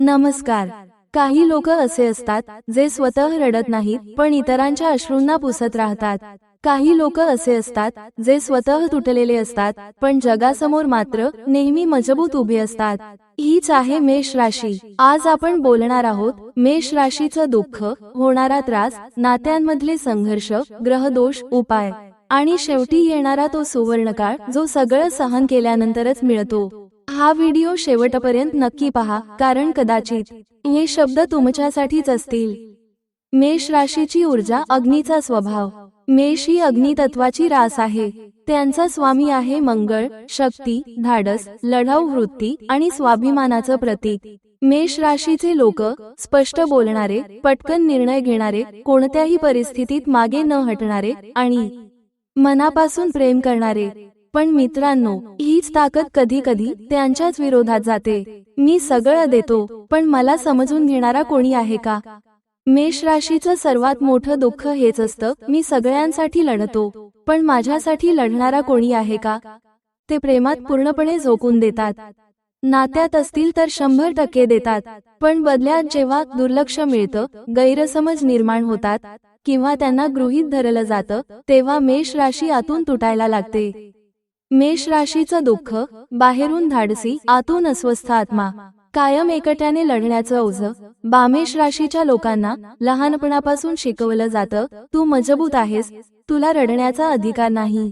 नमस्कार. काही लोक असे असतात जे स्वतः रडत नाहीत पण इतरांच्या अश्रूंना पुसत राहतात. काही लोक असे असतात जे स्वतः तुटलेले असतात पण जगासमोर मात्र नेहमी मजबूत उभे असतात. हीच आहे मेष राशी. आज आपण बोलणार आहोत मेष राशीचं दुःख होणारा त्रास नात्यांमधले संघर्ष ग्रहदोष उपाय. आणि शेवटी येणारा तो सुवर्णकाळ जो सगळं सहन केल्यानंतरच मिळतो. हा व्हिडिओ शेवटपर्यंत नक्की पहा कारण कदाचित हे शब्द तुमच्यासाठीच असतील. मेष राशीची ऊर्जा अग्नीचा स्वभाव. मेष ही अग्नितत्वाची रास आहे. त्यांचा स्वामी आहे मंगळ शक्ती धाडस लढाऊ वृत्ती आणि स्वाभिमानाचं प्रतीक. मेष राशीचे लोक स्पष्ट बोलणारे पटकन निर्णय घेणारे कोणत्याही परिस्थितीत मागे न हटणारे आणि मनापासून प्रेम करणारे. पण मित्रांनो हीच ताकद कधी कधी त्यांच्याच विरोधात जाते. मी सगळं देतो पण मला समजून घेणारा कोणी आहे का? मेष राशीचं सर्वात मोठं दुःख हेच असतं मी सगळ्यांसाठी लढतो पण माझ्यासाठी लढणारा कोणी आहे का? ते प्रेमात पूर्णपणे झोकून देतात. नात्यात असतील तर शंभर टक्के देतात पण बदल्यात जेव्हा दुर्लक्ष मिळतं गैरसमज निर्माण होतात किंवा त्यांना गृहीत धरलं जातं तेव्हा मेष राशी आतून तुटायला लागते. मेष राशीचं दुःख बाहेरून धाडसी आतून अस्वस्थ आत्मा कायम एकट्याने लढण्याचं ओझ बामेश राशीच्या लोकांना लहानपणापासून शिकवलं जातं तू मजबूत आहेस तुला रडण्याचा अधिकार नाही.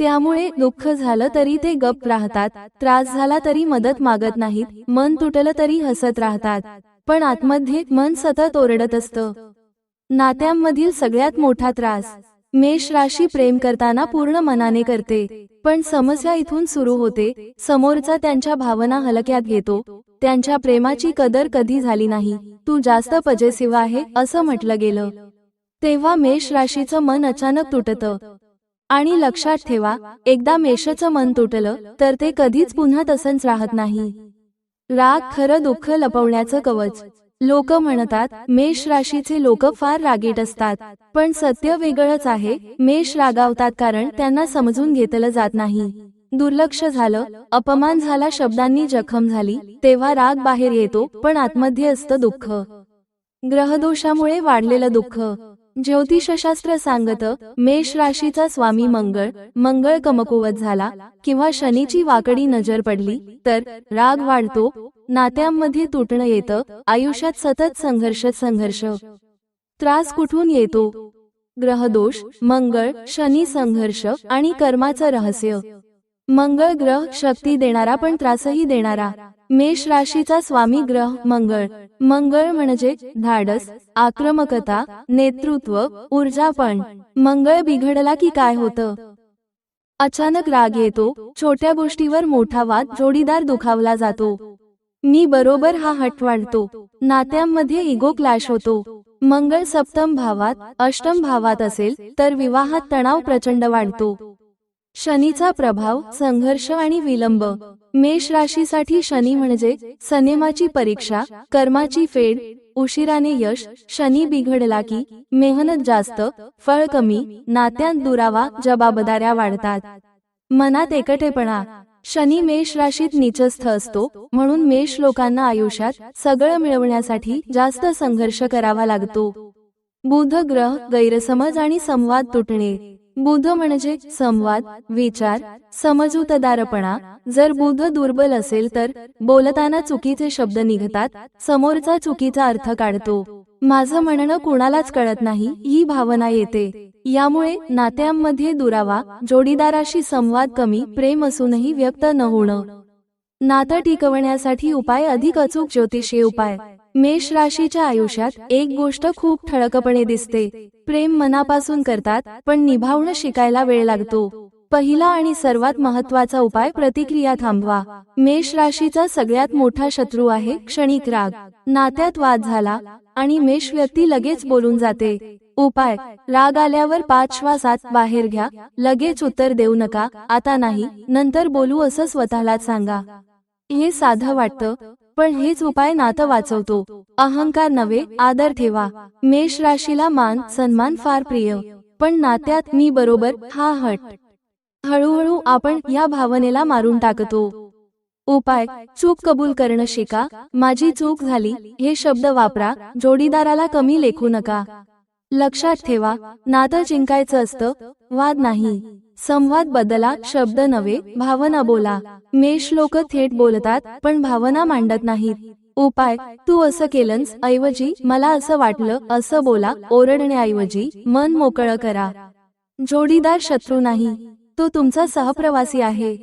त्यामुळे दुःख झालं तरी ते गप राहतात त्रास झाला तरी मदत मागत नाहीत मन तुटलं तरी हसत राहतात पण आतमध्ये मन सतत ओरडत असतं. नात्यांमधील सगळ्यात मोठा त्रास मेष राशी प्रेम करताना पूर्ण मनाने करते. पण समस्या इथून सुरू होते. समोरचा त्यांच्या भावना हलक्यात घेतो. त्यांच्या प्रेमाची कदर कधी झाली नाही. तू जास्त पजेसिव्ह आहे असं म्हटलं गेलं. तेव्हा मेष राशीचं मन अचानक तुटतं. आणि लक्षात ठेवा एकदा मेषचं मन तुटलं तर ते कधीच पुन्हा तसंच राहत नाही. राग खरं दुःख लपवण्याचं कवच. लोक म्हणतात मेष राशीचे लोक फार रागीट असतात. पण सत्य वेगळंच आहे मेष रागावतात कारण त्यांना समजून घेतलं जात नाही. दुर्लक्ष झालं अपमान झाला शब्दांनी जखम झाली तेव्हा राग बाहेर येतो पण आतमध्ये असतं दुःख. ग्रहदोषामुळे वाढलेलं दुःख. ज्योतिषशास्त्र सांगत मेष राशीचा स्वामी मंगळ मंगळ कमकुवत झाला किंवा शनीची वाकडी नजर पडली तर राग वाढतो नात्यांमध्ये तुटणं येतं आयुष्यात सतत संघर्ष संघर्ष. त्रास कुठून येतो? ग्रहदोष मंगळ शनी संघर्ष आणि कर्माचं रहस्य. मंगळ ग्रह शक्ती देणारा पण त्रासही देणारा. मेष राशीचा स्वामी ग्रह मंगळ. मंगळ म्हणजे धाडस आक्रमकता नेतृत्व ऊर्जा पण. मंगळ बिघडला की काय होतं? अचानक राग येतो छोट्या गोष्टीवर मोठा वाद जोडीदार दुखावला जातो. मी बरोबर हा हट वाढतो. नात्यांमध्ये इगो क्लॅश होतो. मंगळ सप्तम भावात अष्टम भावात असेल तर विवाहात तणाव प्रचंड वाढतो. शनीचा प्रभाव संघर्ष आणि विलंब. मेष राशीसाठी शनी म्हणजे सनेमाची परीक्षा कर्माची फेड उशिराने यश शनी बिघडला की मेहनत जास्त फळ कमी नात्यांत दुरावा जबाबदाऱ्या वाढतात. मनात एकटेपणा. शनी मेष राशीत नीचस्थ असतो म्हणून मेष लोकांना आयुष्यात सगळं मिळवण्यासाठी जास्त संघर्ष करावा लागतो. बुध ग्रह गैरसमज आणि संवाद तुटणे. बुध म्हणजे संवाद विचार समजूतदारपणा. जर बुध दुर्बल असेल तर बोलताना चुकीचे शब्द निघतात समोरचा चुकीचा अर्थ काढतो. माझं म्हणणं कुणालाच कळत नाही ही भावना येते. यामुळे नात्यांमध्ये दुरावा जोडीदाराशी संवाद कमी प्रेम असूनही व्यक्त न होणं. नातं टिकवण्यासाठी उपाय अधिक अचूक ज्योतिषीय उपाय. मेष राशीच्या आयुष्यात एक गोष्ट खूप ठळकपणे दिसते. प्रेम मनापासून करतात पण निभावणं शिकायला वेळ लागतो. पहिला आणि सर्वात महत्त्वाचा उपाय प्रतिक्रिया थांबवा. मेष राशीचा सगळ्यात मोठा शत्रू आहे क्षणिक राग. नात्यात वाद झाला आणि मेष व्यक्ती लगेच बोलून जाते. उपाय राग आल्यावर पाच श्वासात बाहेर घ्या. लगेच उत्तर देऊ नका. आता नाही नंतर बोलू असं स्वतःलाच सांगा. हे साधं वाटतं. पण हेच उपाय नातं वाचवतो. अहंकार नव्हे आदर ठेवा. मेष राशीला मान सन्मान फार प्रिय. पण नात्यात मी बरोबर हा हट. हळूहळू आपण या भावनेला मारून टाकतो. उपाय चूक कबूल करणं शिका. माझी चूक झाली हे शब्द वापरा. जोडीदाराला कमी लेखू नका. लक्षात ठेवा नातं जिंकायचं असतं वाद नाही. संवाद बदला शब्द नव्हे भावना बोला. मेष लोक थेट बोलतात पण भावना मांडत नाहीत. उपाय तू असं केलंस ऐवजी मला असं वाटलं असं बोला. ओरडण्याऐवजी मन मोकळं करा. जोडीदार शत्रू नाही. तो तुमचा सहप्रवासी आहे.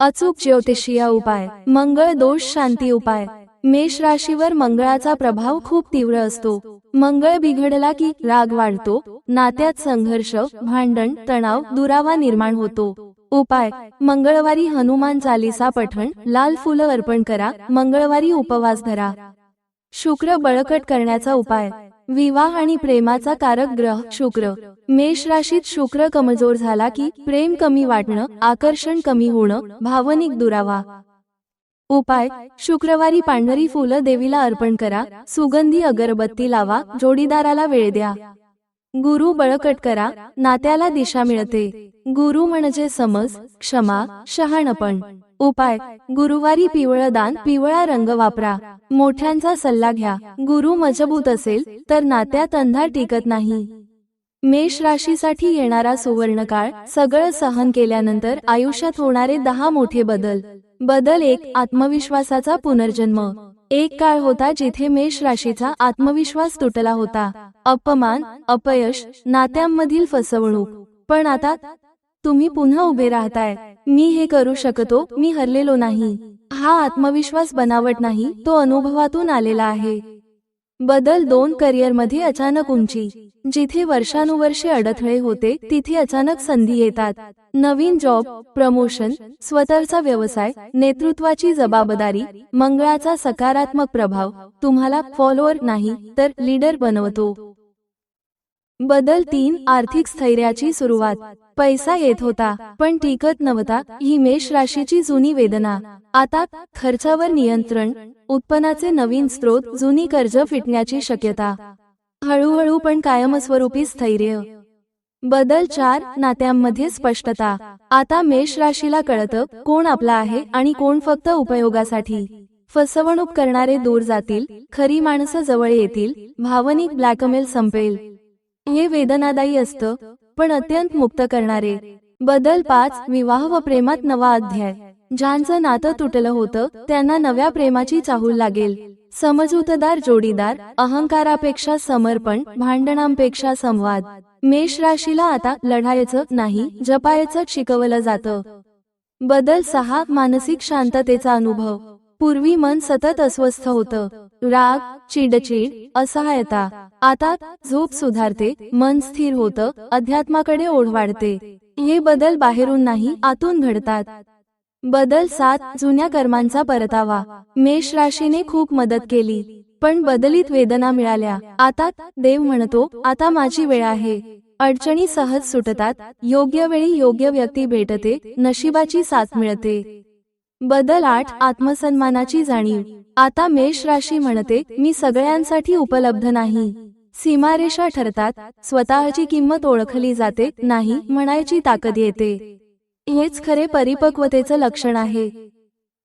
अचूक ज्योतिषीय उपाय मंगळ दोष शांती उपाय. मेष राशीवर मंगळाचा प्रभाव खूप तीव्र असतो. मंगळ बिघडला की राग वाढतो नात्यात संघर्ष भांडण तणाव दुरावा निर्माण होतो. उपाय मंगळवारी हनुमान चालिसा पठण लाल फुलं अर्पण करा मंगळवारी उपवास धरा. शुक्र बळकट करण्याचा उपाय विवाह आणि प्रेमाचा कारक ग्रह शुक्र. मेष राशीत शुक्र कमजोर झाला की प्रेम कमी वाटणं आकर्षण कमी होणं भावनिक दुरावा. उपाय शुक्रवारी पांढरी फुलं देवीला अर्पण करा सुगंधी अगरबत्ती लावा जोडीदाराला वेळ द्या. गुरु बळकट करा नात्याला दिशा मिळते. गुरु म्हणजे समज क्षमा शहाणपण. उपाय गुरुवारी पिवळं दान पिवळा रंग वापरा. मोठ्यांचा सल्ला घ्या. गुरु मजबूत असेल तर नात्यात अंधार टिकत नाही. मेष राशीसाठी येणारा सुवर्णकाळ सगळं सहन केल्यानंतर आयुष्यात होणारे दहा मोठे बदल. बदल एक आत्मविश्वासाचा पुनर्जन्म. एक काळ होता जिथे मेष राशीचा आत्मविश्वास तुटला होता. अपमान अपयश नात्यांमधील फसवणूक. पण आता तुम्ही पुन्हा उभे राहताय. मी हे करू शकतो मी हरलेलो नाही. हा आत्मविश्वास बनावट नाही तो अनुभवातून आलेला आहे. बदल दोन करिअरमध्ये अचानक उंची. जिथे वर्षानुवर्षे अडथळे होते तिथे अचानक संधी येतात. नवीन जॉब प्रमोशन स्वतःचा व्यवसाय नेतृत्वाची जबाबदारी मंगळाचा सकारात्मक प्रभाव. तुम्हाला फॉलोअर नाही तर लीडर बनवतो. बदल तीन आर्थिक स्थैर्याची सुरुवात. पैसा येत होता पण टिकत नव्हता ही मेष राशीची जुनी वेदना. आता खर्चावर नियंत्रण उत्पन्नाचे नवीन स्रोत जुनी कर्ज फिटण्याची शक्यता. हळूहळू पण कायमस्वरूपी स्थैर्य. बदल चार नात्यांमध्ये स्पष्टता. आता मेष राशीला कळतं कोण आपला आहे आणि कोण फक्त उपयोगासाठी. फसवणूक करणारे दूर जातील खरी माणसं जवळ येतील भावनिक ब्लॅकमेल संपेल. हे वेदनादायी असतं पण अत्यंत मुक्त करणारे. बदल पाच विवाह व प्रेमात नवा अध्याय. ज्यांचं नातं तुटलं होतं त्यांना नव्या प्रेमाची चाहूल लागेल. समजूतदार जोडीदार अहंकारापेक्षा समर्पण भांडणांपेक्षा संवाद. मेष राशीला आता लढायचं नाही जपायचं शिकवलं जातं. बदल सहा मानसिक शांततेचा अनुभव. पूर्वी मन सतत अस्वस्थ होतं. राग चिडचिड असहायता आता झोप सुधारते मन स्थिर होतं अध्यात्माकडे ओढ वाढते हे बदल बाहेरून नाही आतून घडतात. बदल सात जुन्या कर्मांचा परतावा. मेष राशीने खूप मदत केली पण बदलीत वेदना मिळाल्या. आता देव म्हणतो आता माझी वेळ आहे. अडचणी सहज सुटतात योग्य वेळी योग्य व्यक्ती भेटते नशिबाची साथ मिळते. बदल आठ आत्मसन्मानाची जाणीव. आता मेष राशी म्हणते मी सगळ्यांसाठी उपलब्ध नाही. सीमारेषा ठरतात स्वतःची किंमत ओळखली जाते नाही म्हणायची ताकद येते. हेच खरे परिपक्वतेचं लक्षण आहे.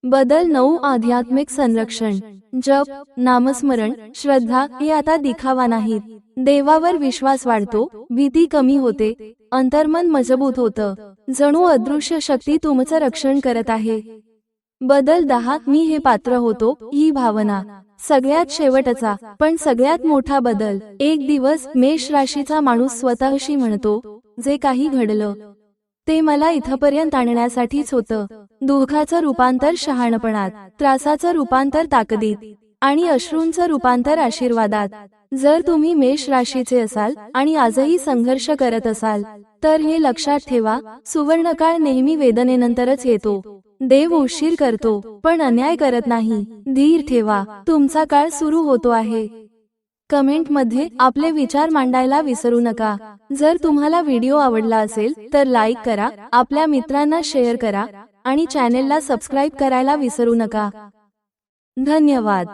बदल नऊ आध्यात्मिक संरक्षण. जप नामस्मरण श्रद्धा हे आता दिखावा नाहीत. देवावर विश्वास वाढतो भीती कमी होते अंतर्मन मजबूत होतं. जणू अदृश्य शक्ती तुमचं रक्षण करत आहे. बदल दहा मी हे पात्र होतो ही भावना. सगळ्यात शेवटचा पण सगळ्यात मोठा बदल. एक दिवस मेष राशीचा माणूस स्वतःशी म्हणतो जे काही घडलं ते मला इथपर्यंत आणण्यासाठीच होतं. दुःखाचं रूपांतर शहाणपणात त्रासाचं रूपांतर ताकदीत आणि अश्रूंचं रूपांतर आशीर्वादात. जर तुम्ही मेष राशीचे असाल आणि आजही संघर्ष करत असाल तर हे लक्षात ठेवा सुवर्णकाळ नेहमी वेदनेनंतरच येतो. देव उशीर करतो पण अन्याय करत नाही. धीर ठेवा तुमचा काळ सुरू होतो आहे. कमेंटमध्ये आपले विचार मांडायला विसरू नका. जर तुम्हाला व्हिडिओ आवडला असेल तर लाईक करा आपल्या मित्रांना शेअर करा आणि चॅनेलला सबस्क्राईब करायला विसरू नका. धन्यवाद.